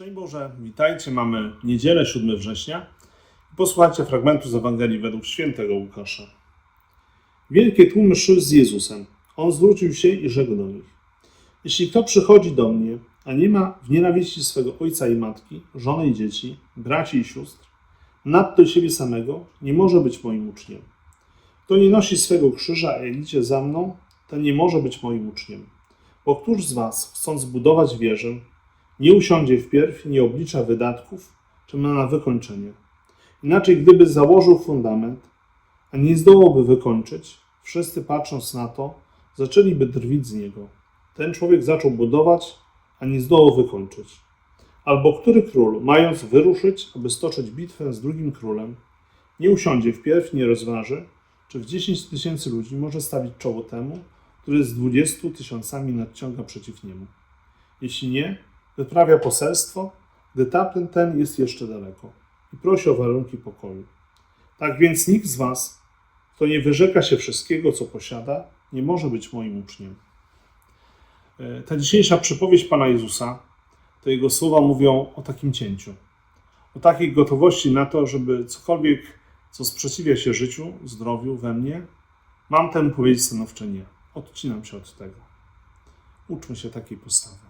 Szczęść Boże, witajcie. Mamy niedzielę 7 września. Posłuchajcie fragmentu z Ewangelii według świętego Łukasza. Wielkie tłumy szły z Jezusem. On zwrócił się i rzekł do nich: Jeśli kto przychodzi do mnie, a nie ma w nienawiści swego ojca i matki, żony i dzieci, braci i sióstr, nadto i siebie samego, nie może być moim uczniem. Kto nie nosi swego krzyża, a idzie za mną, ten nie może być moim uczniem. Bo któż z was, chcąc budować wieżę, nie usiądzie wpierw i nie oblicza wydatków, czy ma na wykończenie. Inaczej, gdyby założył fundament, a nie zdołałby wykończyć, wszyscy patrząc na to, zaczęliby drwić z niego. Ten człowiek zaczął budować, a nie zdołał wykończyć. Albo który król, mając wyruszyć, aby stoczyć bitwę z drugim królem, nie usiądzie wpierw nie rozważy, czy w 10 tysięcy ludzi może stawić czoło temu, który z 20 tysiącami nadciąga przeciw niemu. Jeśli nie, wyprawia poselstwo, gdy tamten ten jest jeszcze daleko i prosi o warunki pokoju. Tak więc nikt z was, kto nie wyrzeka się wszystkiego, co posiada, nie może być moim uczniem. E, Ta dzisiejsza przypowieść Pana Jezusa, to Jego słowa mówią o takim cięciu, o takiej gotowości na to, żeby cokolwiek, co sprzeciwia się życiu, zdrowiu we mnie, mam temu powiedzieć stanowcze nie. Odcinam się od tego. Uczmy się takiej postawy.